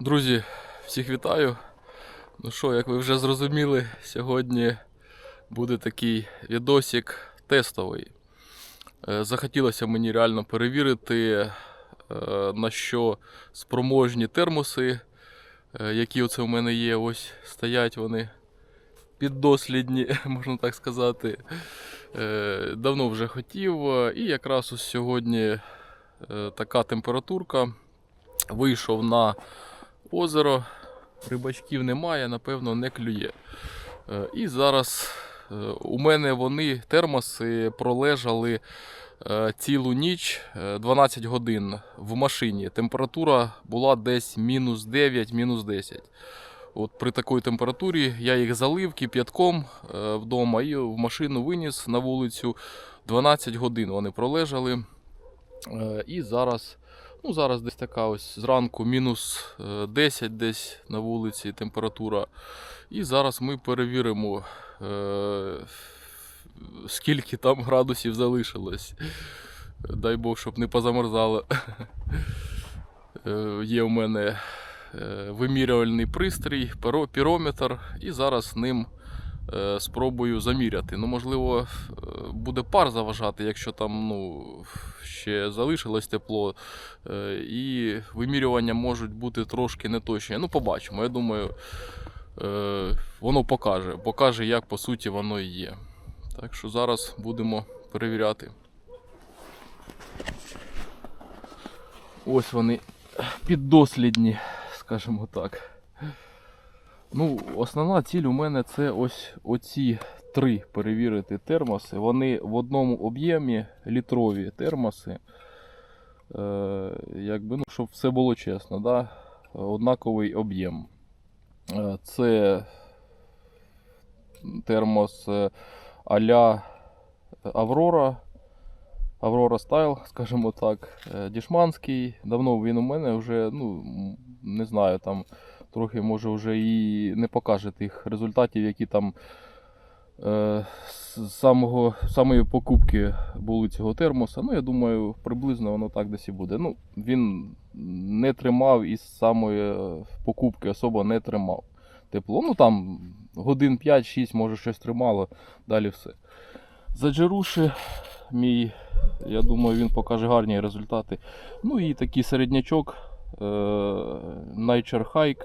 Друзі, всіх вітаю. Ну що, як ви вже зрозуміли, сьогодні буде такий відосик тестовий. Е, Захотілося мені реально перевірити, е, на що спроможні термоси, е, які оце в мене є. Ось стоять вони піддослідні, можна так сказати. Давно вже хотів. І якраз ось сьогодні така температурка. Вийшов на озеро, рибачків немає, напевно, не клює. Е, І зараз е, у мене вони, термоси, пролежали е, цілу ніч е, 12 годин в машині. Температура була десь мінус 9, мінус 10. От при такій температурі я їх залив кип'ятком вдома і в машину виніс на вулицю. 12 годин вони пролежали. І зараз Ну, зараз десь така ось зранку мінус е, 10 десь на вулиці температура. І зараз ми перевіримо, е, скільки там градусів залишилось. Дай Бог, щоб не позамерзало. Е, Є у мене е, вимірювальний пристрій, пірометр, і зараз ним е, спробую заміряти. Ну, можливо, е, буде пар заважати, якщо там ну, ще залишилось тепло. Е, І вимірювання можуть бути трошки неточні. Ну, побачимо. Я думаю, е, воно покаже. Покаже, як по суті воно і є. Так що зараз будемо перевіряти. Ось вони піддослідні, скажімо так. Ну, основна ціль у мене це ось оці три перевірити термоси. Вони в одному об'ємі літрові термоси. Е, якби, ну, щоб все було чесно, да? однаковий об'єм. Е, це термос е, а-ля Аврора. Аврора Стайл, скажімо так, е, дішманський. Давно він у мене вже, ну, не знаю, там трохи може вже і не покаже тих результатів, які там е, з самого, самої покупки були цього термоса. Ну, я думаю, приблизно воно так десь і буде. Ну, він не тримав із самої е, покупки, особо не тримав тепло. Ну там годин 5-6, може щось тримало, далі все. Заджеруши мій, я думаю, він покаже гарні результати. Ну і такий середнячок е, Nature Hike,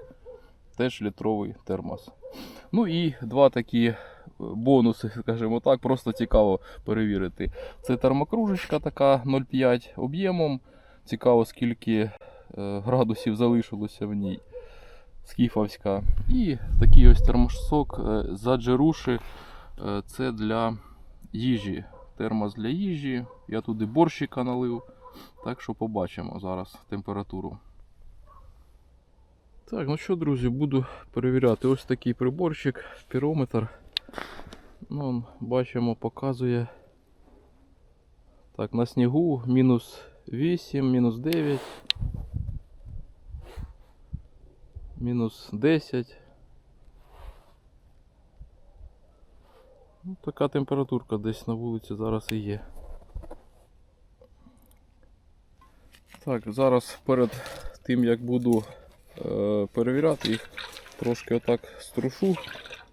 теж літровий термос. Ну і два такі бонуси, скажімо так, просто цікаво перевірити. Це термокружечка така 0,5 об'ємом. Цікаво, скільки е, градусів залишилося в ній. Скіфовська. І такий ось термосок е, заджеруши. Е, Це для їжі. Термос для їжі. Я туди борщика налив. Так що побачимо зараз температуру. Так, ну що, друзі, буду перевіряти. Ось такий приборчик, пірометр. Ну, бачимо, показує. Так, на снігу мінус 8, мінус 9, мінус 10. Ну, така температурка десь на вулиці зараз і є. Так, зараз перед тим як буду перевіряти їх, трошки отак струшу,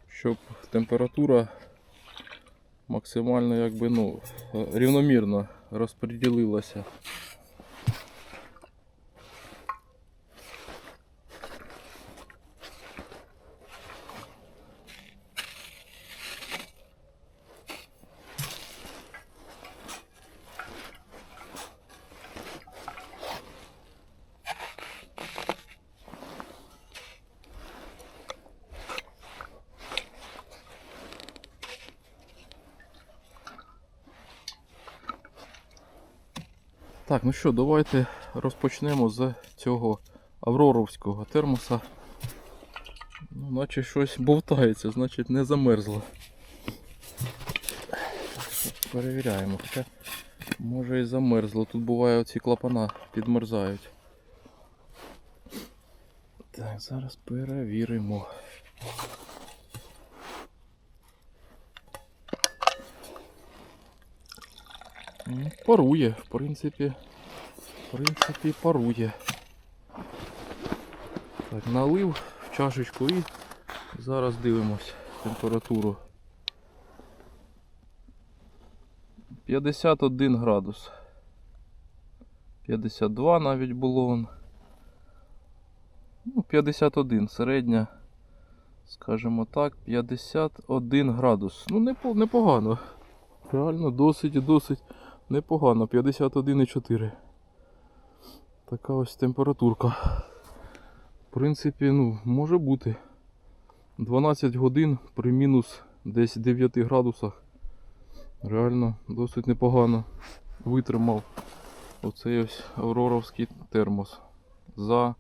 щоб температура максимально якби, ну, е, рівномірно розподілилася. Що, давайте розпочнемо з цього авроровського термоса. Ну, наче щось бовтається, значить не замерзло. Перевіряємо, хоча може і замерзло. Тут буває оці клапана підмерзають. Так, зараз перевіримо. Парує, в принципі. В принципі, парує. Так, налив в чашечку і зараз дивимось температуру. 51 градус. 52 навіть було. он. Ну, 51 середня, скажімо так, 51 градус. Ну, непогано. Реально досить досить непогано. 51,4. Така ось температурка. В принципі, ну, може бути. 12 годин при мінус десь 9 градусах. Реально досить непогано витримав оцей ось авроровський термос. За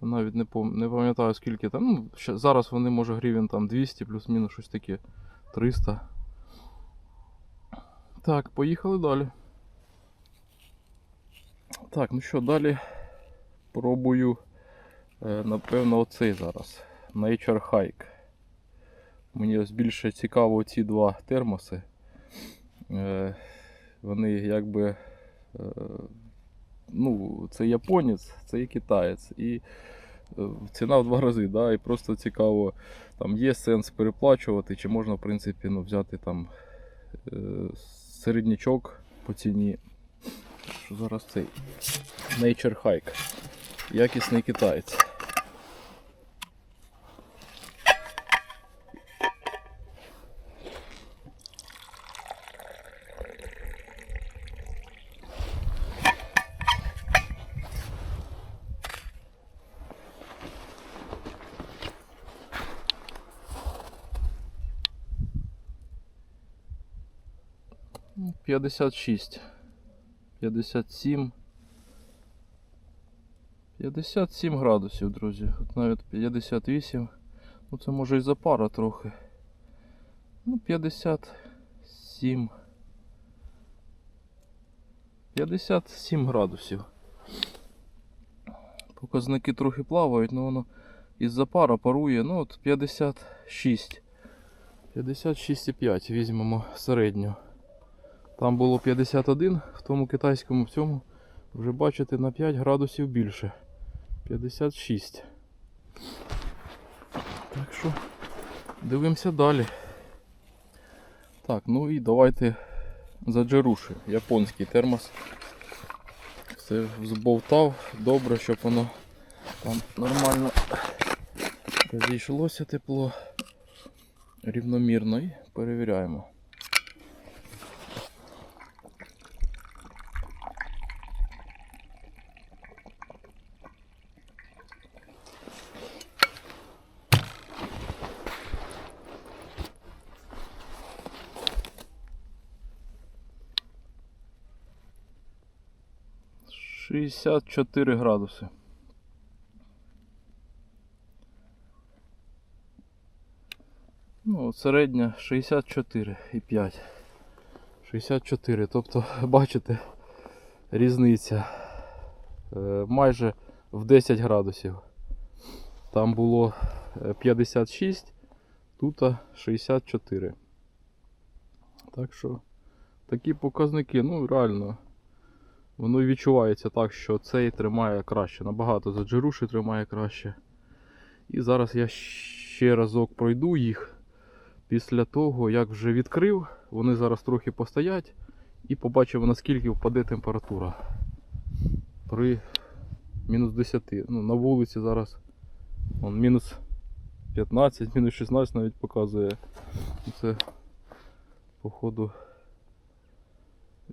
навіть не, не пам'ятаю скільки там. Ну, зараз вони може гривень там 200 плюс-мінус щось таке. 300. Так, поїхали далі. Так, ну що, далі пробую, е, напевно, оцей зараз. Nature Hike. Мені ось більше цікаво ці два термоси. Е, Вони якби. е, Ну, це японець, це і китаєць. І ціна в два рази, да, і просто цікаво, там є сенс переплачувати, чи можна, в принципі, ну, взяти там середнячок по ціні. Що зараз цей Nature Hike. Якісний китаєць. Ну, 56. 57. 57 градусів, друзі. От навіть 58. Ну це може і за пара трохи. Ну, 57. 57 градусів. Показники трохи плавають, але воно із-за пара парує. Ну от 56. 56,5 візьмемо середню. Там було 51 в тому китайському, в цьому вже бачите на 5 градусів більше. 56. Так що дивимося далі. Так, ну і давайте за джеруші. Японський термос. Все збовтав, добре, щоб воно там нормально розійшлося тепло рівномірно і перевіряємо. Шістдесят чотири градуси. Ну, середня 64,5. 64. Тобто, бачите, різниця е, майже в 10 градусів. Там було е, 56, тут 64. Так що такі показники, ну реально, воно відчувається так, що цей тримає краще. Набагато за джеруші тримає краще. І зараз я ще разок пройду їх. Після того, як вже відкрив, вони зараз трохи постоять і побачимо наскільки впаде температура. При мінус 10. Ну, на вулиці зараз мінус 15, мінус 16 навіть показує. Це походу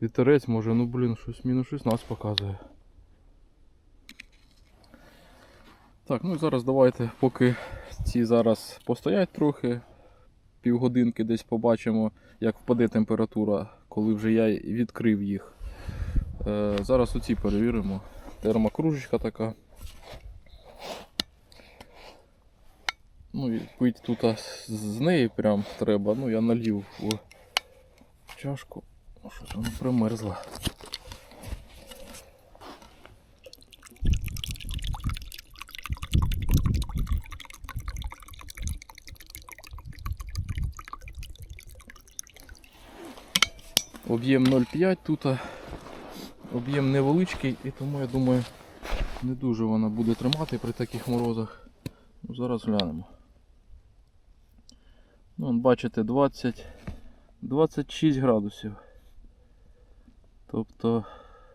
вітерець може, ну блін, щось мінус 16 показує. Так, ну і зараз давайте, поки ці зараз постоять трохи, півгодинки десь побачимо, як впаде температура, коли вже я відкрив їх. Е, зараз оці перевіримо. Термокружечка така. Ну і пить тут з- неї прям треба. Ну я налів у чашку. Ну, Щось воно примерзло. Об'єм 0,5 тут. Об'єм невеличкий і тому я думаю не дуже вона буде тримати при таких морозах. Ну, зараз глянемо. Ну, бачите, 20, 26 градусів. Тобто,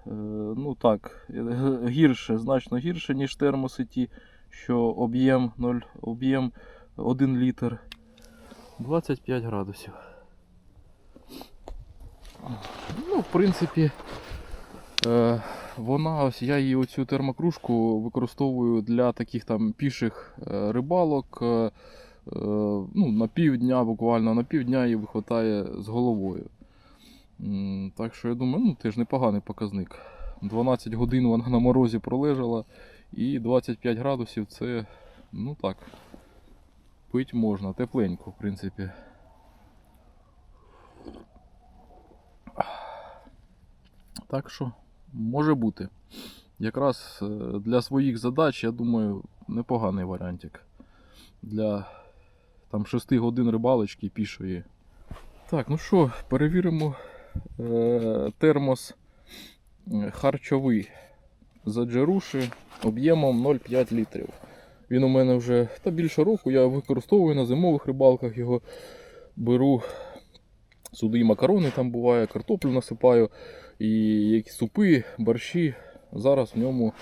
е, ну так, е, гірше, значно гірше, ніж термоситі, що об'єм 0, об'єм 1 літр. 25 градусів. Ну, в принципі, е, вона, ось я її оцю термокружку використовую для таких там піших рибалок. Ну, на півдня, буквально на півдня її вистачає з головою. Так що я думаю, ну теж непоганий показник. 12 годин вона на морозі пролежала і 25 градусів це, ну так, пить можна, тепленько, в принципі. Так що, може бути. Якраз е, для своїх задач, я думаю, непоганий варіантик. Для там 6 годин рибалочки пішої. Так, ну що, перевіримо термос е, харчовий за джеруші об'ємом 0,5 літрів. Він у мене вже та більше року, я використовую на зимових рибалках його беру. Сюди і макарони там буває, картоплю насипаю, і які супи, борщі. Зараз в ньому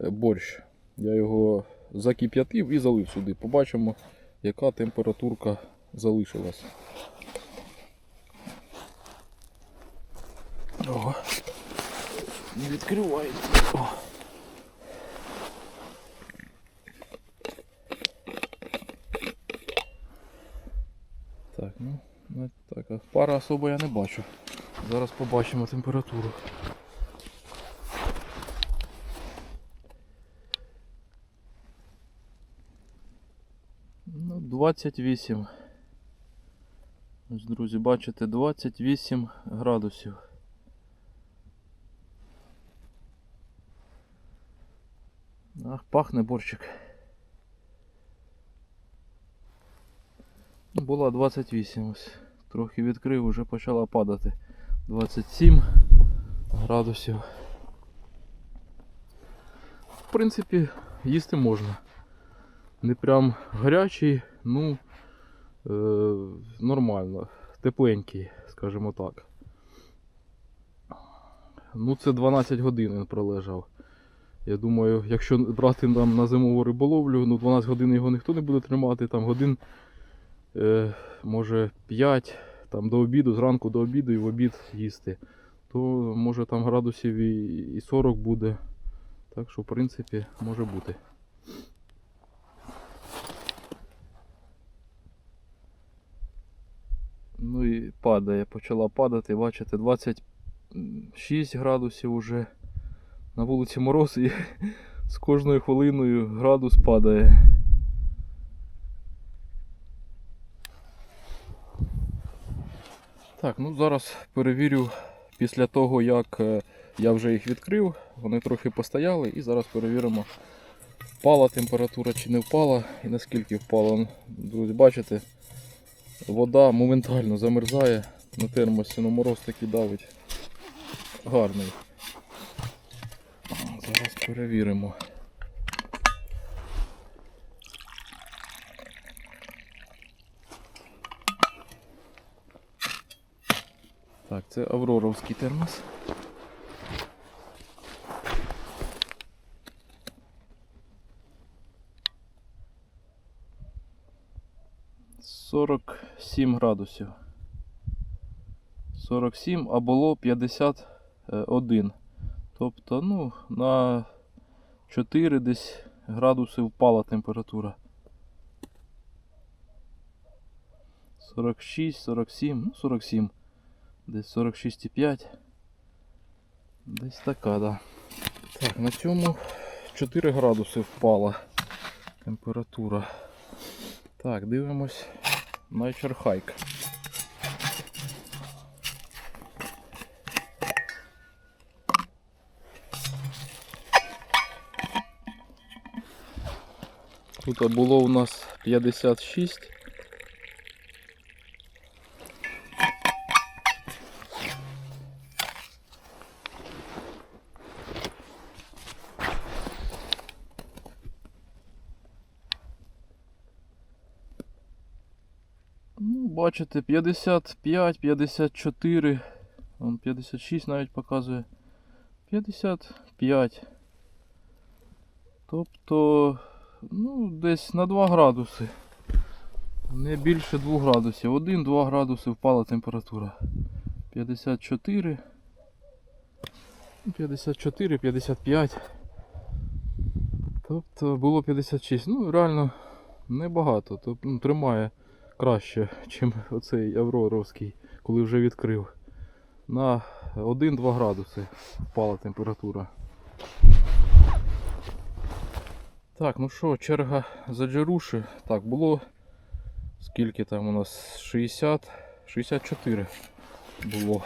е, борщ. Я його закип'ятив і залив сюди. Побачимо, яка температурка залишилась. О, не відкривається. О. Так, ну, ну так, а пара особо я не бачу. Зараз побачимо температуру. Ну, 28. Ось, друзі, бачите, 28 градусів. Ах, пахне борщик. Була 28 ось. Трохи відкрив, вже почала падати. 27 градусів. В принципі, їсти можна. Не прям гарячий, ну е, нормально, тепленький, скажімо так. Ну це 12 годин він пролежав. Я думаю, якщо брати там на зимову риболовлю, ну 12 годин його ніхто не буде тримати, там годин е, може 5 там до обіду, зранку до обіду і в обід їсти, то може там градусів і, і 40 буде. Так що в принципі може бути. Ну і падає, почала падати, бачите, 26 градусів уже. На вулиці мороз і з кожною хвилиною градус падає. Так, ну зараз перевірю після того, як е, я вже їх відкрив, вони трохи постояли і зараз перевіримо, впала температура чи не впала і наскільки впала. Друзі, бачите, вода моментально замерзає на термосі, ну мороз такий давить. Гарний. Перевіримо. Так, це Авроровський термос. Сорок сім градусів. 47, а було 51. Тобто, ну, на 4 десь градуси впала температура. 46, 47, ну 47. Десь 46,5. Десь така, да. Так, на цьому 4 градуси впала температура. Так, дивимось Nature Hike. Тут було у нас 56. Ну, Бачите, 55, 54, 56 навіть показує. 55. Тобто ну, десь на 2 градуси. Не більше 2 градусів. 1-2 градуси впала температура. 54. 54, 55. Тобто було 56. Ну, реально небагато. Тобто, ну, тримає краще, ніж оцей Авроровський, коли вже відкрив. На 1-2 градуси впала температура. Так, ну що, черга за джеруші. Так, було скільки там у нас? 60, 64 було.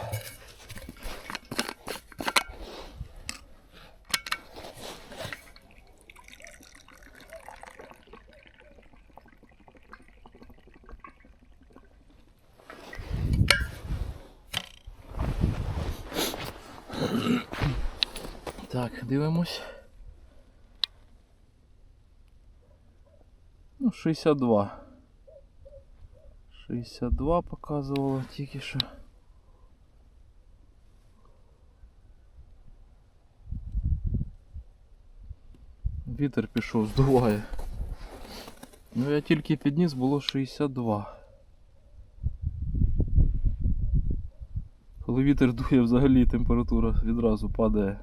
Так, дивимось. 62. 62 показувало тільки що. Вітер пішов, здуває. Ну я тільки підніс було 62. Коли вітер дує, взагалі температура відразу падає.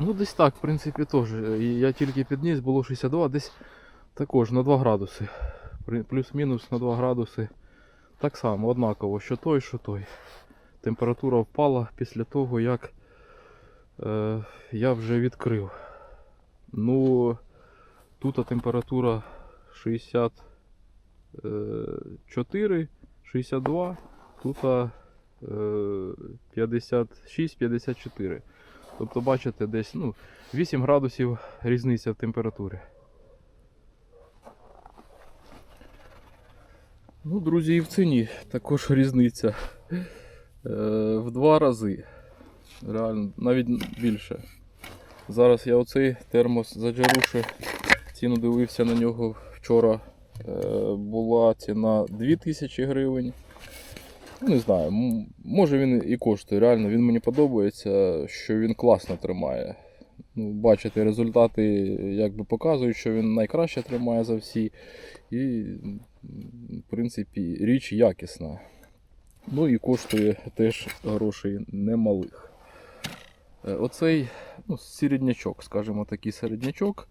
Ну десь так, в принципі, теж. Я тільки підніс, було 62, десь також на 2 градуси. Плюс-мінус на 2 градуси. Так само, однаково, що той, що той. Температура впала після того, як е, я вже відкрив. Ну, тут температура 64, 62, тут 56-54. Тобто, бачите, десь ну, 8 градусів різниця в температурі. Ну, друзі, і в ціні також різниця. Е, в два рази. Реально, навіть більше. Зараз я оцей термос за Джаруші. Ціну дивився на нього вчора. Е, була ціна 2000 гривень. Не знаю, може він і коштує. Реально, він мені подобається, що він класно тримає. Ну, бачите, результати якби показують, що він найкраще тримає за всі. І, в принципі, річ якісна. Ну і коштує теж грошей немалих. Е, Оцей ну, середнячок, скажімо такий середнячок.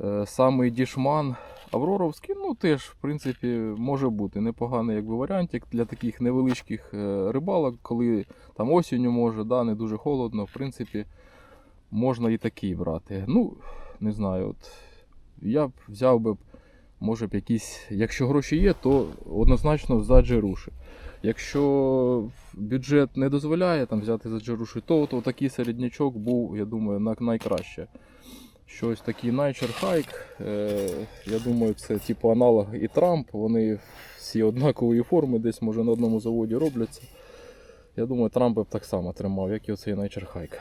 Е, Самий дішман Авроровський, ну теж, в принципі, може бути непоганий якби, варіантик для таких невеличких е, рибалок, коли там осінню може, да, не дуже холодно, в принципі, можна і такий брати. Ну, не знаю, от я б взяв би, може б якісь, якщо гроші є, то однозначно за джеруші. Якщо бюджет не дозволяє там взяти за джеруші, то, то такий середнячок був, я думаю, на- Щось такий Nature Hike. Е, я думаю, це типу аналог і Трамп. Вони всі однакової форми, десь може на одному заводі робляться. Я думаю, Трамп б так само тримав, як і оцей Nature Hike.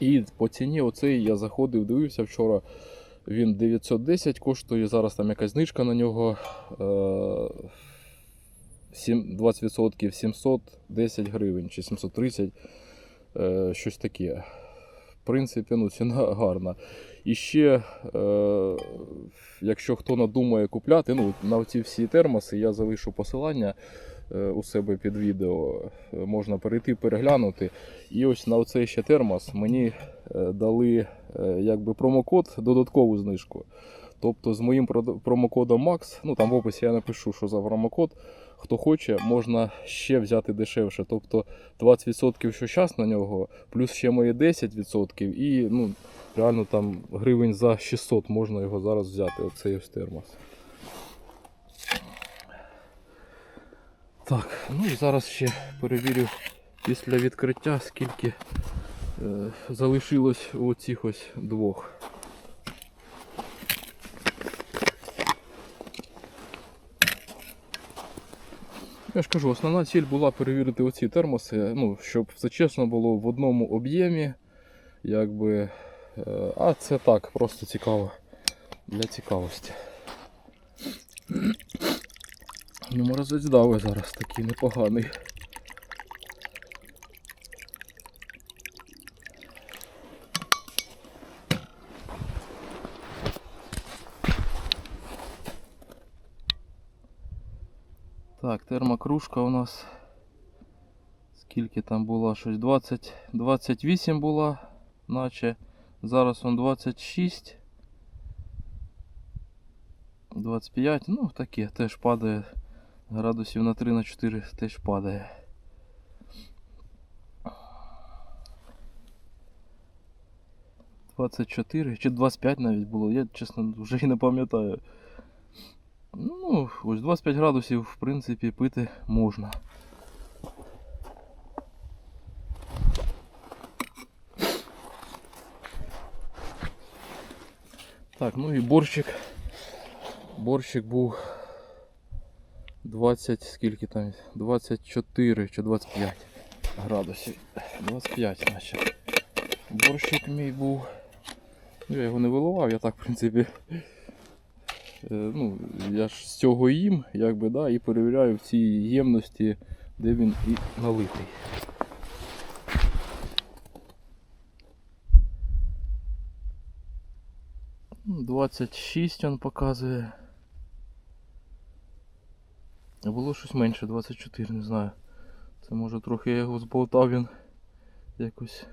І по ціні оцей я заходив, дивився вчора. Він 910 коштує, зараз там якась знижка на нього. Е, 20% 710 гривень чи 730, е, щось таке. Принципі, ну, ціна гарна. І ще, е, якщо хто надумає купляти, ну, на ці всі термоси я залишу посилання е, у себе під відео. Е, Можна перейти, переглянути. І ось на оцей ще термос мені е, дали е, якби промокод, додаткову знижку. Тобто з моїм промокодом MAX, ну там в описі я напишу, що за промокод. Хто хоче, можна ще взяти дешевше. Тобто 20% що зараз на нього, плюс ще мої 10% і ну, реально там гривень за 600 можна його зараз взяти, оцей ось термос. Так, ну і зараз ще перевірю після відкриття, скільки е, залишилось у цих ось двох. Я ж кажу, основна ціль була перевірити оці термоси, ну, щоб все чесно було в одному об'ємі. Якби, е, а це так, просто цікаво. Для цікавості. Ну, морозець дави зараз такий непоганий. Так, термокружка у нас. Скільки там було? Щось 20, 28 була, наче. Зараз он 26. 25, ну таке, теж падає. Градусів на 3 на 4 теж падає. Двадцять чотири чи 25 навіть було, я чесно вже і не пам'ятаю. Ну, ось 25 градусів, в принципі, пити можна. Так, ну і борщик. Борщик був 20, скільки там? 24 чи 25 градусів. 25, значить. Борщик мій був. Ну, Я його не виливав, я так, в принципі. Е, Ну, я ж з цього їм, якби, да, і перевіряю в цій ємності, де він і налитий. Ну, 26 він показує. Було щось менше, 24, не знаю. Це може трохи я його зболтав, він якось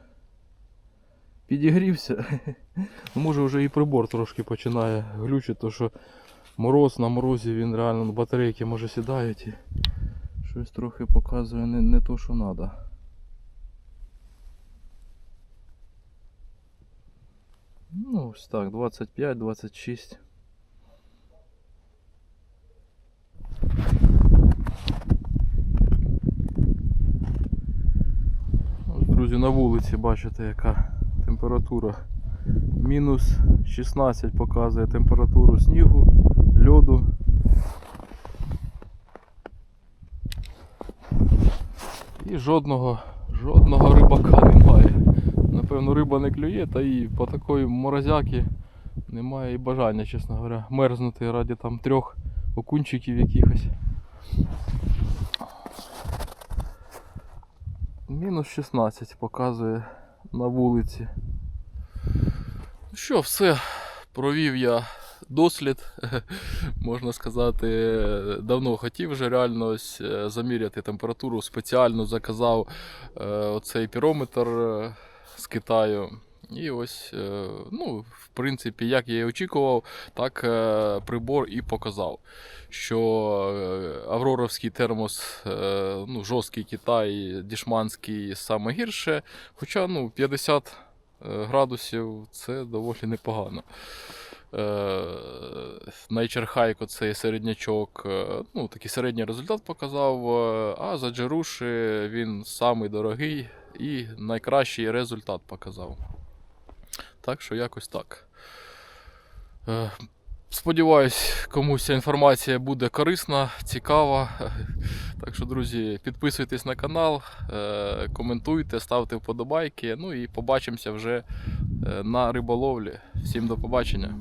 підігрівся. Може вже і прибор трошки починає глючити, то що мороз на морозі він реально батарейки може сідають і щось трохи показує не, не то, що треба. Ну, ось так, 25-26. Друзі, на вулиці бачите, яка температура. Мінус 16 показує температуру снігу, льоду. І жодного, жодного рибака немає. Напевно, риба не клює, та і по такої морозяки немає і бажання, чесно говоря, мерзнути раді там трьох окунчиків якихось. Мінус 16 показує на вулиці. Що, все. Провів я дослід, можна сказати, давно хотів вже реально ось е, заміряти температуру. Спеціально заказав е, оцей пірометр е, з Китаю. І ось, ну, в принципі, як я і очікував, так прибор і показав, що Авроровський термос, ну, жорсткий Китай, дішманський саме гірше. Хоча ну, 50 е, градусів це доволі непогано. Е, Nature Hike, оцей середнячок, е, ну, такий середній результат показав, е, а за Джеруші він самий дорогий і найкращий результат показав. Так що якось так. Сподіваюсь, комусь ця інформація буде корисна, цікава. Так що, друзі, підписуйтесь на канал, е, коментуйте, ставте вподобайки. Ну і побачимося вже е, на риболовлі. Всім до побачення.